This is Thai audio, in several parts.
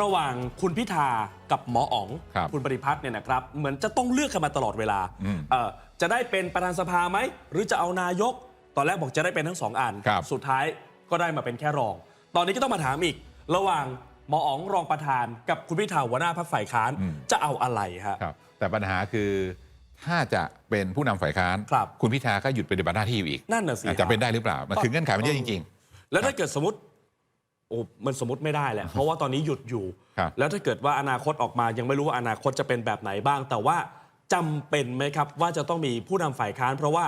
ระหว่างคุณพิธากับหมออ๋องครับณปริพัฒน์เนี่ยนะครับเหมือนจะต้องเลือกกันมาตลอดเวลาอืมเอ่อจะได้เป็นประธานสภาไหม หรือจะเอานายก ตอนแรกบอกจะได้เป็นทั้งสองอัน ครับ สุดท้ายก็ได้มาเป็นแค่รอง ตอนนี้ก็ต้องมาถามอีก ระหว่างหมออ๋องรองประธาน กับคุณพิธาหัวหน้าพรรคฝ่ายค้านอืม จะเอาอะไรฮะ ครับแต่ปัญหาคือถ้าจะเป็นผู้นำฝ่ายค้านครับ ณพิธาก็หยุดปฏิบัติหน้าที่อยู่อีกนั่นน่ะสิอาจจะเป็นได้หรือเปล่า มันคือเงื่อนไขมันเยอะจริงแล้วถ้าเกิดสมมติ โอ้มันสมมติไม่ได้แหละ เพราะว่าตอนนี้หยุดอยู่ ครับแล้วถ้าเกิดว่าอนาคตออกมายังไม่รู้ว่าอนาคตจะเป็นแบบไหนบ้าง แต่ว่าจำเป็นไหมครับ ว่าจะต้องมีผู้นำฝ่ายค้าน เพราะว่า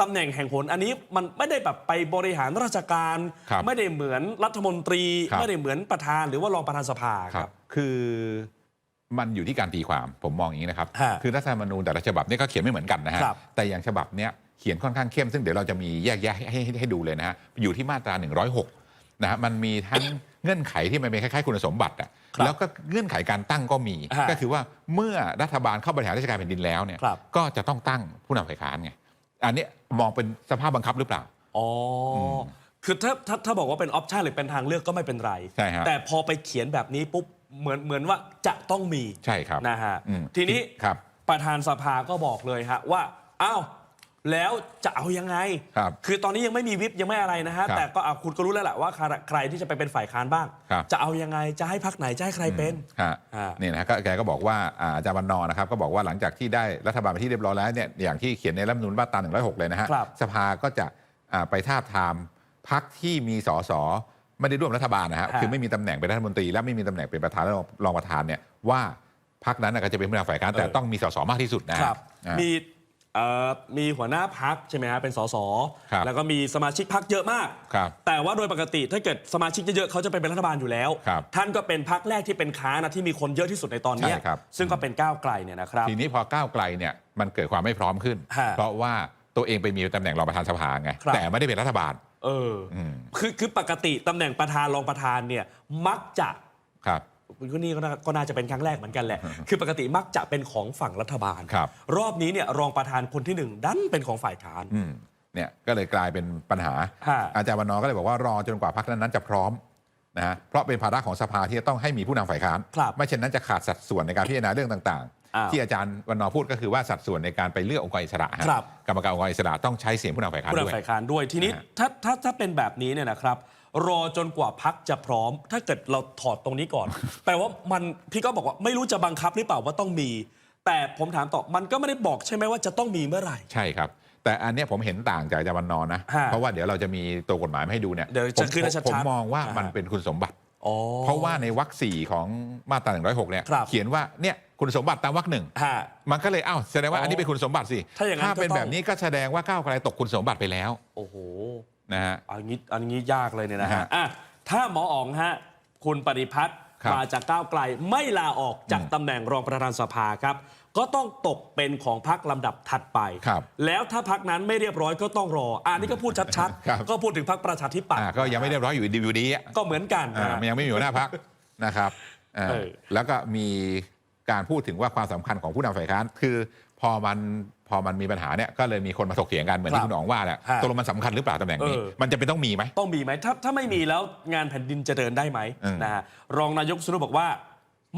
ตำแหน่งแห่งหนอันนี้มันไม่ได้แบบไปบริหารราชการ ครับไม่ได้เหมือนรัฐมนตรี ครับ ไม่ได้เหมือนประธานหรือว่ารองประธานสภาๆครับคือมันอยู่ที่การตีความผมมองอย่างนี้นะครับ ฮะคือรัฐธรรมนูญแต่ละฉบับเนี่ยก็เขียนไม่เหมือนกันนะฮะ ครับแต่อย่างฉบับเนี้ยเขียนค่อนข้างเข้มซึ่งเดี๋ยวเราจะมีแยกแยะให้ให้ให้ให้ดูเลยนะฮะ อยู่ที่มาตรา 106 นะฮะมันมีทั้งเงื่อนไขที่มันเป็นคล้ายๆคุณสมบัติอะครับแล้วก็เงื่อนไขการตั้งก็มีฮะก็คือว่าเมื่อรัฐบาลเข้าบริหารราชการแผ่นดินแล้วเนี่ยครับ ก็จะต้องตั้งผู้นำฝ่ายค้านไงอันนี้มองเป็นสภาพบังคับหรือเปล่า อ๋ออมคือถ้าถ้าถ้าบอกว่าเป็นออปชันหรือเป็นทางเลือกก็ไม่เป็นไร ใช่ฮะ แต่พอไปเขียนแบบนี้ปุ๊บเหมือนเหมือนว่าจะต้องมีใช่ครับนะฮะอืมทีนี้ ครับ ประธานสภาก็บอกเลยฮะว่า อ้าว แล้วจะเอายังไงครับคือตอนนี้ยังไม่มีวิปยังไม่อะไรนะฮะ ครับแต่ก็อะคุณก็รู้แล้วแหละว่าใครใครที่จะไปเป็นฝ่ายค้านบ้าง ครับ จะเอายังไงจะให้พักไหนจะให้ใครเป็น ฮะอ่านี่นะฮะก็แกก็บอกว่าอ่าอาจารย์วันนอร์นะครับก็บอกว่าหลังจากที่ได้รัฐบาลไปนที่เรียบร้อยแล้วเนี่ยอย่างที่เขียนในรัฐธรรมนูญมาตรา106 เลยนะฮะครับสภาก็จะอ่าไปทาบทามพักที่มีสสไม่ได้ร่วมรัฐบาลนะฮะฮะ คือไม่มีตำแหน่งเป็นรัฐมนตรี และไม่มีตำแหน่งเป็นประธานและรองรองประธานเนี่ยว่าพักนั้นนะก็จะเป็นผู้นำฝ่ายค้านแต่ต้องมีสสมากที่สุดนะฮะครับ อ่า มี เอ่อมีหัวหน้าพักใช่ไหมฮะเป็นสสครับแล้วก็มีสมาชิกพักเยอะมาก ครับแต่ว่าโดยปกติถ้าเกิดสมาชิกเยอะๆเขาจะไปเป็นรัฐบาลอยู่แล้ว ครับท่านก็เป็นพักแรกที่เป็นค้านะที่มีคนเยอะที่สุดในตอนเนี้ยใช่ครับ ซึ่งก็เป็นก้าวไกลเนี่ยนะครับ ทีนี้พอก้าวไกลเนี่ยมันเกิดความไม่พร้อมขึ้น ฮะเพราะว่าตัวเองไปมีตำแหน่งรองประธานสภาไงครับ แต่ไม่ได้เป็นรัฐบาล เอออม คือคือปกติตำแหน่งประธานรองประธานเนี่ยมักจะครับ ก็นี่ก็น่าก็น่าจะเป็นครั้งแรกเหมือนกันแหละ คือปกติมักจะเป็นของฝั่งรัฐบาล ครับ รอบนี้เนี่ยรองประธานคนที่หนึ่งดันเป็นของฝ่ายค้าน อืมเนี่ยก็เลยกลายเป็นปัญหา ฮะ อาจารย์วันนอร์ก็เลยบอกว่ารอจนกว่าพรรคนั้นๆจะพร้อมนะฮะเพราะเป็นภาระของสภาที่จะต้องให้มีผู้นำฝ่ายค้าน ครับไม่เช่นนั้นจะขาดสัดส่วนในการพิจารณาเรื่องต่างอ้าวๆ ที่อาจารย์วันนอร์พูดก็คือว่าสัดส่วนในการไปเลือกองค์กรอิสระฮะครับ กรรมการองค์กรอิสระต้องใช้เสียงผู้นำฝ่ายค้านผู้ด้วย นำฝ่ายค้านด้วยทีนี้นะฮะ ถ้าถ้าถ้าเป็นแบบนี้เนี่ยนะครับ รอจนกว่าพักจะพร้อม ถ้าเกิดเราถอดตรงนี้ก่อน แปลว่ามันพี่ก็บอกว่าไม่รู้จะบังคับหรือเปล่าว่าต้องมี แต่ผมถามต่อมันก็ไม่ได้บอกใช่ไหมว่าจะต้องมีเมื่อไหร่ ใช่ครับ แต่อันเนี้ยผมเห็นต่างจากอาจารย์วันนอร์นะ ฮะเพราะว่าเดี๋ยวเราจะมีตัวกฎหมายมาให้ดูเนี่ยเดี๋ยวผจะมขึ้นให้ชัดๆผมมองว่าอ่าฮะมันเป็นคุณสมบัติ อ๋อ เพราะว่าในวรรคสี่ของมาตรา106เนี่ยครับ เขียนว่าเนี่ยคุณสมบัติตามวรรคหนึ่งฮะ มันก็เลยอ้าวแสดงว่าอ๋ออัอันนี้เป็นคุณสมบัติสิถ้าอย่างนั้นก็เป็นต้องแบบนี้ก็แสดงว่าก้าวไกลตกคุณสมบัติไปแล้ว โอ้โห นะฮะอันนี้อันนี้ยากเลยเนี่ยนะฮะฮะอะถ้าหมออ๋องฮะคุณปฏิพัฒน์ครับมาจากก้าวไกลไม่ลาออกจากอืมตำแหน่งรองประธานสภาครับ ก็ต้องตกเป็นของพักลำดับถัดไปครับแล้วถ้าพักนั้นไม่เรียบร้อยก็ต้องรอ อันนี้ก็พูดชัดครับๆก็พูดถึงพักประชาธิปัตย์อ่าก็ยังไม่เรียบร้อยอยู่ดีอยู่ดีอะก็เหมือนกันอ่านะมันยังไม่มีหัวหน้าพักนะครับอ่าเออแล้วก็มีการพูดถึงว่าความสำคัญของผู้นำฝ่ายค้านคือพอมัน พอมันมีปัญหาเนี่ยก็เลยมีคนมาถกเถียงกันเหมือนครัที่บคุณหนองว่าแหละฮะตกลงมันสำคัญหรือเปล่าตำแหน่งนี้เออมันจะเป็นต้องมีไหมต้องมีไหมถ้าถ้าไม่มีแล้วงานแผ่นดินจะเดินได้ไหมอืมนะฮะรองนายกสรุปบอกว่า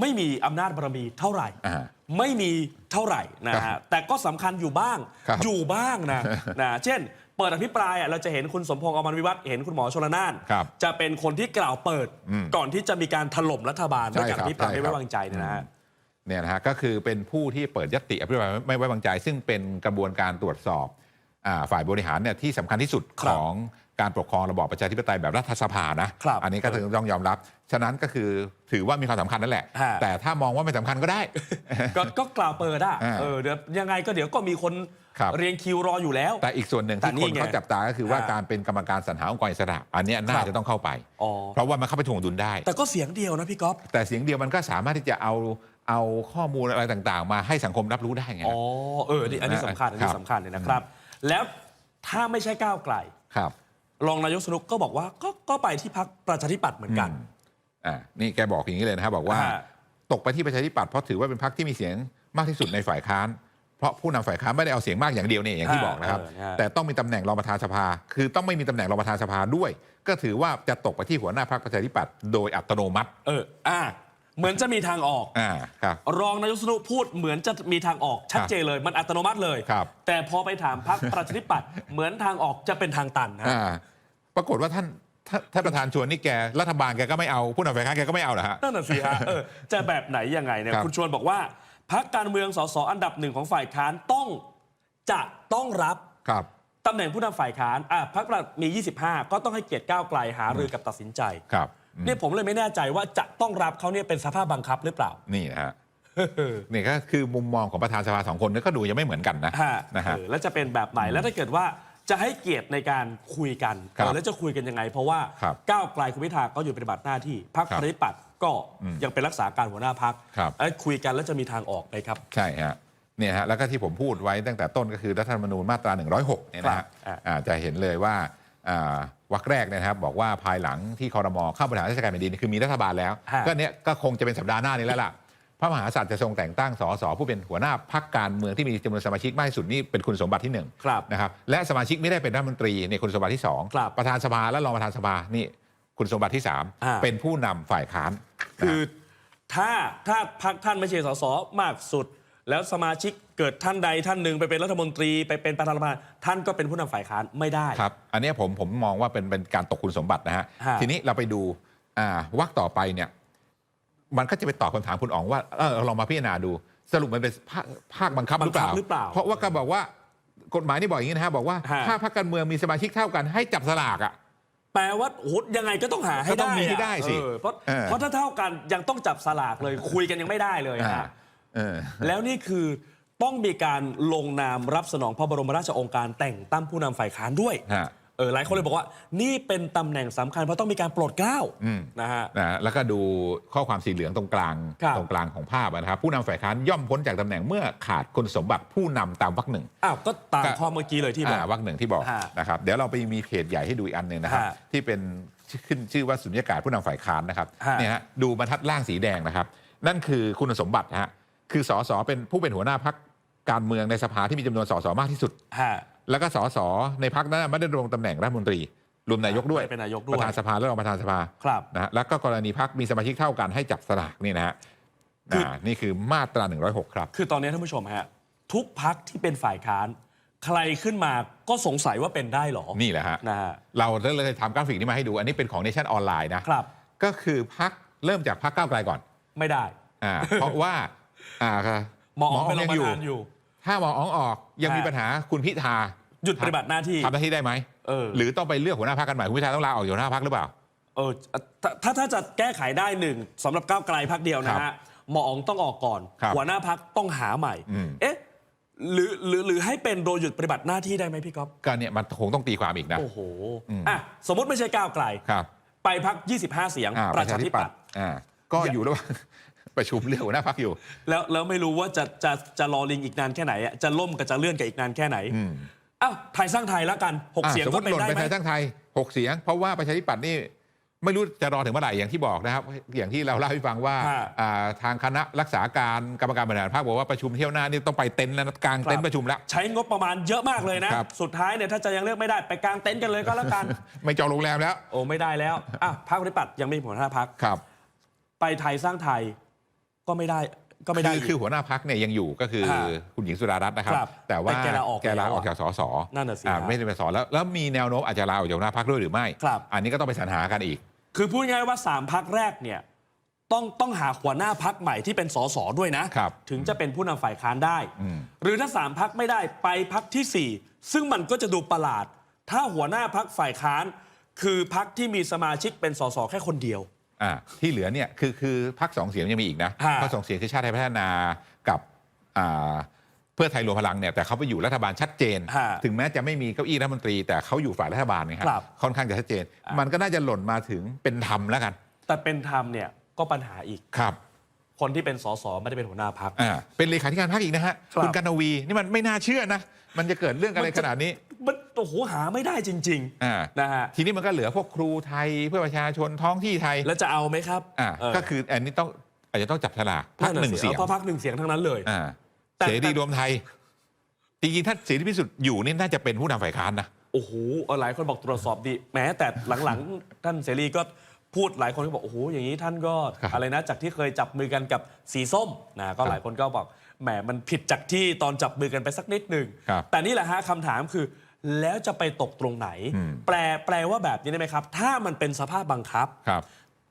ไม่มีอำนาจบารมีเท่าไหร่อ่าไม่มีเท่าไหร่นะครัฮะบแต่ก็สำคัญอยู่บ้างครับอยู่บ้างนะนะเช่น เปิดอภิปรายอะเราจะเห็นคุณสมพงษ์อมรวิวัฒน์เห็นคุณหมอชลนานครับจะเป็นคนที่กล่าวเปิดอืมก่อนที่จะมีการถล่มรัฐบาลด้วยการใช่ครับอภิปรายใช่ไม่ครับไว้วางใจเนยนะฮะ เนี่ยนะฮะก็คือเป็นผู้ที่เปิดยติอภิปรายไม่ไว้วางใจ ซึ่งเป็นกระบวนการตรวจสอบอ่าฝ่ายบริหารเนี่ยที่สำคัญที่สุดครัขบองการปกครองระบอบประชาธิปไตยแบบรัฐสภานะครับอันนี้ก็ถึงต้องยอมรับ ฉะนั้นก็คือถือว่ามีความสำคัญนั่นแหละฮะแต่ถ้ามองว่าไม่สำคัญก็ได้ก็ก็กล่าวเปิดอะอ่าเออเดี๋ยวยังไงก็เดี๋ยวก็มีคนครับเรียงคิวรออยู่แล้ว แต่อีกส่วนหนึ่งแต่ที่นี่คนไงเขาจับตาก็คือว่าฮะการเป็นกรรมการสรรหาองค์กรอิสระ อันเนี้ยน่าครับจะต้องเข้าไปอ๋อเพราะว่ามันเข้าไปถ่วงดุลได้ แต่ก็เสียงเดียวนะพี่ก๊อฟแต่เสียงเดียวมันก็สามารถที่จะเอา เอาข้อมูลอะไรต่างๆ มาให้สังคมรับรู้ได้ไง อ๋อเออนี่อันนี้สำคัญอันครันี้บสำคัญเลยนะครับ แล้วถ้าไม่ใช่ก้าวไกลครับ รองนายกสนุกก็บอกว่าก็ก็ไปที่พักประชาธิปัตย์เหมือนกันอืมอ่านี่แกบอกอย่างนี้เลยนะครับบอกว่าฮะตกไปที่ประชาธิปัตย์เพราะถือว่าเป็นพรรคที่มีเสียงมากที่สุดในฝ่ายค้าน เพราะผู้นำฝ่ายค้านไม่ได้เอาเสียงมากอย่างเดียวเนี่ยอย่างที่อ่าบอกนะครับเออฮะแต่ต้องมีตำแหน่งรองประธานสภา คือต้องไม่มีตำแหน่งรองประธานสภาด้วย ก็ถือว่าจะตกไปที่หัวหน้าพรรคประชาธิปัตย์โดยอัตโนมัติ เอออ่า เหมือนจะมีทางออก อ่าครับ รองนายกวิษณุพูดเหมือนจะมีทางออกชัดเจนเลย มันอัตโนมัติเลย ครับ แต่พอไปถามพรรคประชาธิปัตย์เหมือนทางออกจะเป็นทางตันฮะอ่าปรากฏว่าท่านท่านท่านประธานชวนนี่แกรัฐบาลแกก็ไม่เอาผู้นำฝ่ายค้านแกก็ไม่เอาเหรอฮะ นั่นน่ะสิฮะเออจะแบบไหนยังไงเนี่ยครับ คุณชวนบอกว่าพักการเมืองสสอันดับหนึ่งของฝ่ายค้านต้องจะต้องรับ ครับ ตำแหน่งผู้นำฝ่ายค้านอะพักเรามี 25 ก็ต้องให้เกียรติก้าวไกลหารือกับตัดสินใจ ครับอืมเนี่ยผมเลยไม่แน่ใจว่าจะต้องรับเขาเนี่ยเป็นสภาพบังคับหรือเปล่า นี่นะฮะนี่ก็คือมุมมองของประธานสภาสองคนเนี่ยก็ดูยังไม่เหมือนกันนะฮะนะฮะเออแล้วจะเป็นแบบไหนแล้วถ้าเกิดว่าจะให้เกียรติในการคุยกันครับเออแล้วจะคุยกันยังไง เพราะว่าครับก้าวไกลคุณพิธาก็อยู่ปฏิบัติหน้าที่พรรคครับประชาธิปัตย์ก็อืมยังเป็นรักษาการหัวหน้าพรรคครับเอ้ยคุยกันแล้วจะมีทางออกไหมครับ ใช่ฮะเนี่ยฮะแล้วก็ที่ผมพูดไว้ตั้งแต่ต้นก็คือรัฐธรรมนูญมาตรา 106เนี่ยนะครัฮะบอะอ่าจะเห็นเลยว่าอ่า วรรคแรกเนยนะครับบอกว่าภายหลังที่คอรมอเข้าบริหารราชการแผ่นดินคือมีรัฐบาลแล้ว ฮะ ก็เนี้ยก็คงจะเป็นสัปดาห์หน้านี้แล้วล่ะ พระมหากษัตริย์จะทรงแต่งตั้งสสผู้เป็นหัวหน้าพักการเมืองที่มีจำนวนสมาชิกมากที่สุดนี่เป็นคุณสมบัติที่หนึ่ง ครับ นะครับและสมาชิกไม่ได้เป็นรัฐมนตรีในคุณสมบัติที่สองครับประธานสภาและรองประธานสภานี่คุณสมบัติที่สามอ่าเป็นผู้นำฝ่ายค้านนะฮะคือถ้าถ้าพักท่านไม่ใช่สสมากสุด แล้วสมาชิกเกิดท่านใดท่านหนึ่งไปเป็นรัฐมนตรีไปเป็นประธานรัฐบาลท่านก็เป็นผู้นำฝ่ายค้านไม่ได้ ครับ อันเนี้ยผมผมมองว่าเป็นเป็นการตกคุณสมบัตินะฮะ ฮะ ทีนี้เราไปดูอ่าวักต่อไปเนี่ย มันก็จะไปตอบคำถามคุณอ๋องว่าเออเราลองมาพิจารณาดูสรุปมันเป็นภาคภาคบังคับหรือเปล่า บังคับหรือเปล่าเพราะว่าก็บอกว่ากฎหมายนี่บอกอย่างนี้นะฮะบอกว่าฮะ ถ้าพรรคการเมืองมีสมาชิกเท่ากันให้จับสลากอะ แปลว่าโอ้โหยังไงก็ต้องหาให้ก็ต้องได้มีให้อะได้สิเออเพราะเออเพราะถ้าเท่ากันยังต้องจับสลากเลยคุยกันยังไม่ได้เลยอ่า ฮะเออ แล้วนี่คือต้องมีการลงนามรับสนองพระบรมราชโองการแต่งตั้งผู้นำฝ่ายค้านด้วยฮะเออหลายคนเลยบอกว่านี่เป็นตำแหน่งสำคัญเพราะต้องมีการโปรดเกล้าอืมนะฮะนะแล้วก็ดูข้อความสีเหลืองตรงกลางครับตรงกลางของภาพนะครับ ผู้นำฝ่ายค้านย่อมพ้นจากตำแหน่งเมื่อขาดคุณสมบัติผู้นำตามวรรคหนึ่งอ้าวก็ตามก็ข้อเมื่อกี้เลยที่บอกอ่าวรรคหนึ่งที่บอกฮะนะครับเดี๋ยวเราไปมีเพจใหญ่ให้ดูอีกอันหนึ่งนะครับฮะที่เป็นขึ้นชื่อว่าสุญญากาศผู้นำฝ่ายค้านนะครับฮะเนี่ยฮะดูบรรทัดล่างสีแดงนะครับ นั่นคือคุณสมบัตินะฮะ คือสสเป็นผู้เป็นหัวหน้าพักการเมืองในสภาที่มีจำนวนสสมากที่สุด ฮะแล้วก็สสในพักนั้นไม่ได้ดำรงตำแหน่งรัฐมนตรี รวมนายกด้วยไม่เป็นนายกด้วยประธานสภาและรองประธานสภาครับ นะฮะแล้วก็กรณีพักมีสมาชิกเท่ากันให้จับสลากนี่นะฮะคือ อ่านี่คือมาตรา 106 ครับ คือตอนนี้ท่านผู้ชมฮะทุกพักที่เป็นฝ่ายค้าน ใครขึ้นมาก็สงสัยว่าเป็นได้เหรอนี่แหละฮะนะฮะเราเลยทำกราฟิกนี้มาให้ดู อันนี้เป็นของเนชั่นออนไลน์นะครับก็คือพักเริ่มจากพักก้าวไกลก่อนไม่ได้ อ่า เพราะว่า อ่าหมออ๋องเป็นรองยัประอยู่ธานอยู่ ถ้าหมออ๋องออกยังฮะมีปัญหาคุณพิธาหยุดปฏิบัติหน้าที่ทำหน้าที่ได้ไหมเออหรือต้องไปเลือกหัวหน้าพักกันใหม่คุณพิธาต้องลาออกจากหัวหน้าพักหรือเปล่าเออถ้าถ้าถ้าจะแก้ไขได้หนึ่งสำหรับก้าวไกลพักเดียวนะครัฮะบหมออ๋องต้องออกก่อนครับหัวหน้าพักต้องหาใหม่อืมเอ๊ะหรือหรือหรือให้เป็นโดยหยุดปฏิบัติหน้าที่ได้ไหมพี่ก๊อฟก็เนี่ยมันคงต้องตีความอีกนะโอ้โหอืมอะสมมติไม่ใช่ก้าวไกลครับไปพัก 25 เสียงอ่าประชาธิปัตย์อ่าก็อยู่ระหว่าง ประชุมเลือกหัวหน้าพักอยู่ แล้วแล้วไม่รู้ว่าจะจะจะรอลิงอีกนานแค่ไหนอะจะล่มกับจะเลื่อนกับอีกนานแค่ไหนอืม อ้าวไทยสร้างไทยแล้วกันหกอะเสียงสมมก็ติเป็หนล่นได้ไปไหม ไทยทั้งไทยหกเสียง เพราะว่าประชาธิปัตย์นี่ไม่รู้จะรอถึงเมื่อไหร่อย่างที่บอกนะครับ อย่างที่เราเล่าให้ฟังว่าฮะอ่าทางคณะรักษาการกรรมการบริหารพรรคบอกว่าประชุมเที่ยวหน้านี่ต้องไปเต็นท์แล้วนะกลางเต็นท์ประชุมแล้ว ใช้งบประมาณเยอะมากเลยนะ ครับ สุดท้ายเนี่ยถ้าจะยังเลือกไม่ได้ไปกางเต็นท์กันเลยก็แล้วกัน ไม่จองโรงแรมแล้วโอ้ไม่ได้แล้วอะพรรคปฏิปัตย์ยังไม่มีหัวหน้าพัก ครับ ไปไทยสร้างไทย ก็ไม่ได้ก็ไม่ได้คืออีก คือหัวหน้าพักเนี่ยยังอยู่ก็คือฮะคุณหญิงสุดารัตน์นะครับ ครับแต่ว่าแต่แกลาออกแกลาออกแล้วจากสสนั่นน่ะสิอ่าฮะไม่ได้เป็นสแล้วแล้วมีแนวโน้มอาจจะลาออกจากหัวหน้าพักด้วยหรือไม่ ครับ อันนี้ก็ต้องไปสรรหากันอีก คือพูดง่ายๆว่าสามพักแรกเนี่ยต้องต้องหาหัวหน้าพักใหม่ที่เป็นสสด้วยนะ ครับถึงจะเป็นผู้นำฝ่ายค้านได้ อืม หรือถ้าสามพักไม่ได้ไปพักที่สี่ซึ่งมันก็จะดูประหลาด ถ้าหัวหน้าพักฝ่ายค้าน คือพักที่มีสมาชิกเป็นสสแค่คนเดียว อ่าที่เหลือเนี่ยคือคือพักสองเสียงยังมีอีกนะฮะ พักสองเสียงคือชาติไทยพัฒนากับอ่าเพื่อไทยรวมพลังเนี่ยแต่เขาไปอยู่รัฐบาลชัดเจน ฮะ ถึงแม้จะไม่มีเก้าอี้รัฐมนตรี แต่เขาอยู่ฝ่ายรัฐบาลไงคครัรับบค่อนข้างจะชัดเจน อะมันก็น่าจะหล่นมาถึงเป็นธรรมแล้วกันแต่เป็นธรรมเนี่ยก็ปัญหาอีก ครับคนที่เป็นสสไม่ได้เป็นหัวหน้าพัก อ่าเป็นเลขาธิการพรรคอีกนะฮะครับคุณกันวีนี่มันไม่น่าเชื่อนะมันจะเกิดเรื่องอะไรขนาดนี้มัน โอ้โหหาไม่ได้จริงอ่าๆนะฮะทีนี้มันก็เหลือพวกครูไทยเพื่อประชาชนท้องที่ไทยแล้วจะเอาไหมครับอ่าเออก็คืออันนี้ต้องอาจจะต้องจับฉลากพักะหนึ่งสิเสียงเพราะพักหนึ่งเสียงทั้งนั้นเลย อ่าแต่ เสรีรวมไทยจริงๆถ้าเสรีพิสุทธิ์อยู่นี่น่าจะเป็นผู้นำฝ่ายค้านนะ โอ้โหหลายคนบอกตรวจสอบดีแม้แต่หลังๆ ท่านเสรีก็พูดหลายคนก็บอกโอ้โหอย่างนี้ท่านก็ครับ อะไรนะจากที่เคยจับมือกันกับสีส้มนะก็ครับหลายคนก็บอกแหมมันผิดจากที่ตอนจับมือกันไปสักนิดหนึ่ง ครับ แต่นี่แหละฮะคำถามคือ แล้วจะไปตกตรงไหนอืมแปลแปลว่าแบบนี้ได้ไหมครับ ถ้ามันเป็นสภาพบังคับครับ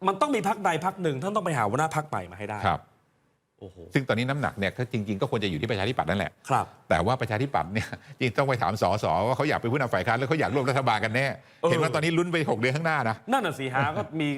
มันต้องมีพักใดพักหนึ่งท่านต้องไปหาหัวหน้าพักใหม่มาให้ได้ครับโอ้โห ซึ่งตอนนี้น้ำหนักเนี่ยก็จริง ๆ ก็ควรจะอยู่ที่ประชาธิปัตย์นั่นแหละ ครับ แต่ว่าประชาธิปัตย์เนี่ยจริงต้องไปถามสสว่าเขาอยากเป็นผู้นำฝ่ายค้านแล้วเขาอยากร่วมรัฐบาลกันแน่ เออ เห็นว่าตอนนี้ลุ้นไปหกเดือนข้างหน้านะนั่นน่ะสิฮะก็มี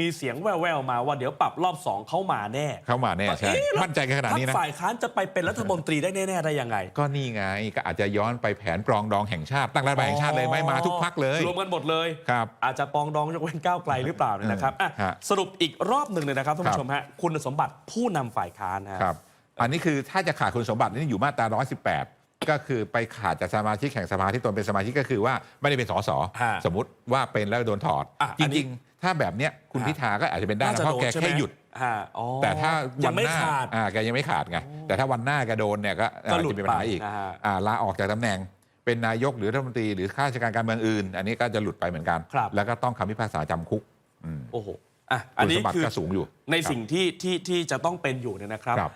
มีเสียงแว่วๆมาว่าเดี๋ยวปรับรอบสองเข้ามาแน่เข้ามาแน่ใช่เอ๊ะแล้วมั่นใจกันขนาดพักนี้นะฝ่ายค้านจะไปเป็นรัฐมนตรีได้แน่ๆได้ยังไงก็นี่ไงก็อาจจะย้อนไปแผนปรองดองแห่งชาติตั้งรัฐบาลแห่งชาติเลยไหมมาทุกพักเลยรวมกันหมดเลย ครับ อาจจะปองดองยกเว้นก้าวไกลหรือเปล่าเนี่ยนะครับอะฮะ สรุปอีกรอบหนึ่งเลยนะครับท่านครัผู้บชมฮะคุณสมบัติผู้นำฝ่ายค้านฮะ ครับ อันนี้คือถ้าจะขาดคุณสมบัตินี่อยู่มาตรา 118 ก็คือไปขาดจากสมาชิกแห่งสภาที่ตนเป็นสมาชิกก็คือว่าไม่ได้เป็นสสฮะสมมติว่าเป็นแล้วโดนถอด อะจอันนี้ริงๆ ถ้าแบบเนี้ยคุณฮะ พิธาก็อาจจะเป็นได้น่านะจะเพโดราะนแกใช่ไหมแค่หยุด ฮะอ๋อ แต่ถ้ายัวังนไม่หน้าขาดอ่าแกยังไม่ขาดไงแต่ถ้าวันหน้าแกโดนเนี่ยก็ก็อาจหลุดจะมีปัญหาอีกไปนะฮะ อ่าลาออกจากตำแหน่ง เป็นนายกหรือรัฐมนตรีหรือข้าราชการการเมืองอื่น อันนี้ก็จะหลุดไปเหมือนกัน ครับ แล้วก็ต้องคำพิพากษาจำคุกอืม โอ้โห อะอันคุณนี้สมบัติคือก็สูงอยู่ในครับสิ่งที่ที่ที่จะต้องเป็นอยู่เนี่ยนะครับครับ